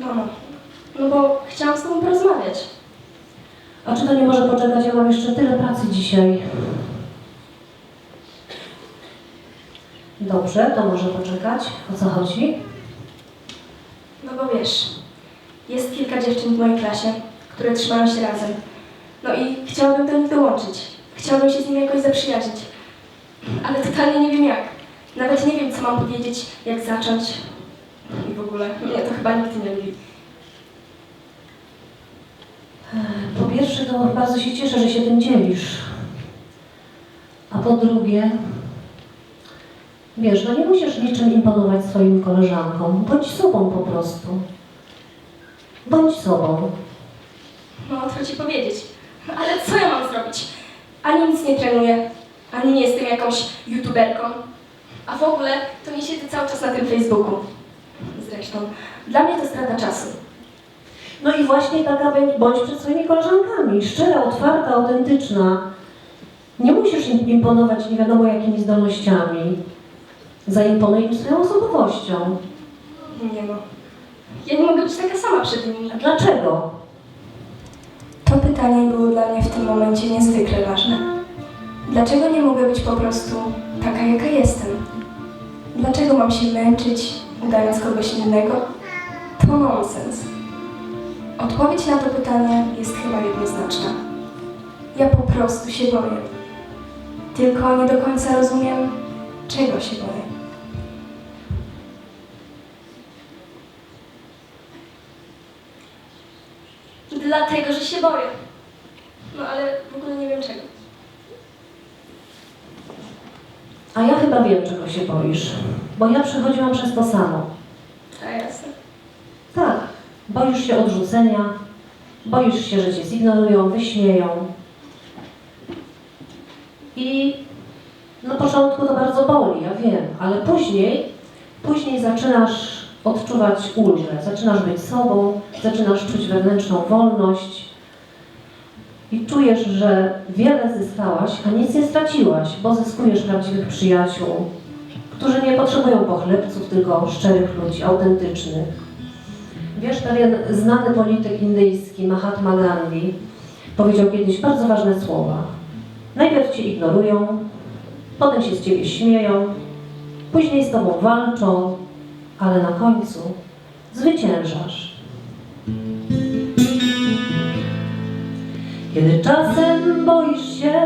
Mamo, no bo chciałam z tobą porozmawiać. A czy to nie może poczekać? Ja mam jeszcze tyle pracy dzisiaj. Dobrze, to może poczekać. O co chodzi? No bo wiesz, jest kilka dziewczyn w mojej klasie, które trzymają się razem. No i chciałabym do nich dołączyć. Chciałabym się z nimi jakoś zaprzyjaźnić. Ale totalnie nie wiem jak. Nawet nie wiem, co mam powiedzieć, jak zacząć. Ogóle, mnie to chyba nikt nie lubi. Po pierwsze, to bardzo się cieszę, że się tym dzielisz. A po drugie, wiesz, no nie musisz niczym imponować swoim koleżankom. Bądź sobą po prostu. Bądź sobą. No, co ci powiedzieć. Ale co ja mam zrobić? Ani nic nie trenuję, ani nie jestem jakąś youtuberką. A w ogóle to nie siedzę cały czas na tym Facebooku. Zresztą, dla mnie to strata czasu. No i właśnie taka bądź- bądź przed swoimi koleżankami. Szczera, otwarta, autentyczna. Nie musisz im imponować nie wiadomo jakimi zdolnościami. Zaimponuj im swoją osobowością. Nie no. Ja nie mogę być taka sama przed nimi. A dlaczego? To pytanie było dla mnie w tym momencie niezwykle ważne. Dlaczego nie mogę być po prostu taka, jaka jestem? Dlaczego mam się męczyć, udając kogoś innego? To nonsens. Odpowiedź na to pytanie jest chyba jednoznaczna. Ja po prostu się boję. Tylko nie do końca rozumiem, czego się boję. Dlatego, że się boję. No ale w ogóle nie wiem czego. A ja chyba wiem, czego się boisz. Bo ja przechodziłam przez to samo. A jasne. Tak, boisz się odrzucenia, boisz się, że cię zignorują, wyśmieją. I na początku to bardzo boli, ja wiem, ale później, później zaczynasz odczuwać ulgę, zaczynasz być sobą, zaczynasz czuć wewnętrzną wolność i czujesz, że wiele zyskałaś, a nic nie straciłaś, bo zyskujesz prawdziwych przyjaciół, którzy nie potrzebują pochlebców, tylko szczerych ludzi, autentycznych. Wiesz, pewien znany polityk indyjski, Mahatma Gandhi, powiedział kiedyś bardzo ważne słowa. Najpierw cię ignorują, potem się z ciebie śmieją, później z tobą walczą, ale na końcu zwyciężasz. Kiedy czasem boisz się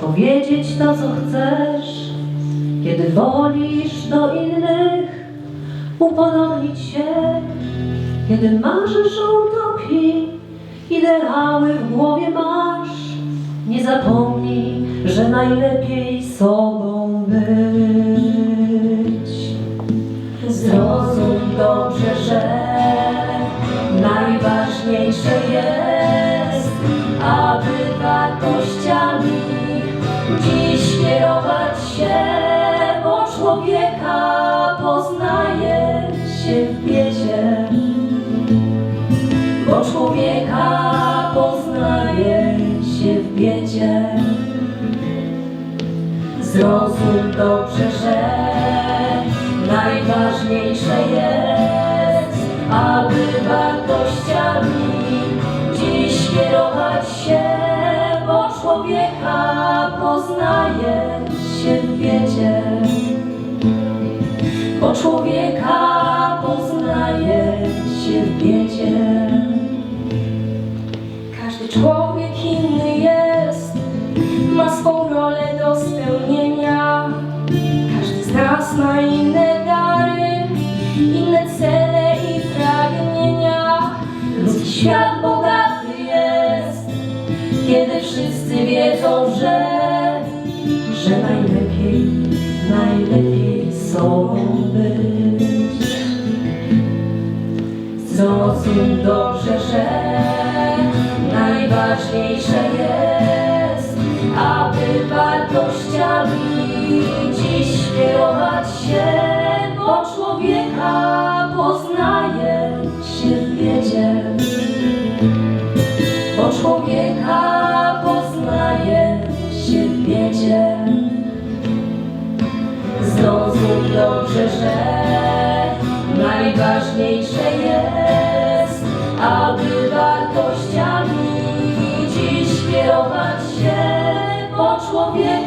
powiedzieć to, co chcesz, kiedy wolisz do innych upodobnić się, kiedy marzysz o utopii, ideały w głowie masz. Nie zapomnij, że najlepiej sobą być. Zrozum dobrze, że najważniejsze jest, się, bo człowieka poznaje się w biecie. Bo człowieka poznaje się w biecie. Zrozum dobrze, że najważniejsze jest, aby wartościami dziś kierować się, bo człowieka poznaje biecie. Bo człowieka poznaje się w biecie. Każdy człowiek inny jest, ma swą rolę do spełnienia. Każdy z nas ma inne dary, inne cele i pragnienia. Ludzki świat najważniejsze jest, aby wartościami dziś kierować się, bo człowieka poznaje się w biecie. Bo człowieka poznaje się w biecie. Zrozum dobrze, że najważniejsze jest, aby wartościami dziś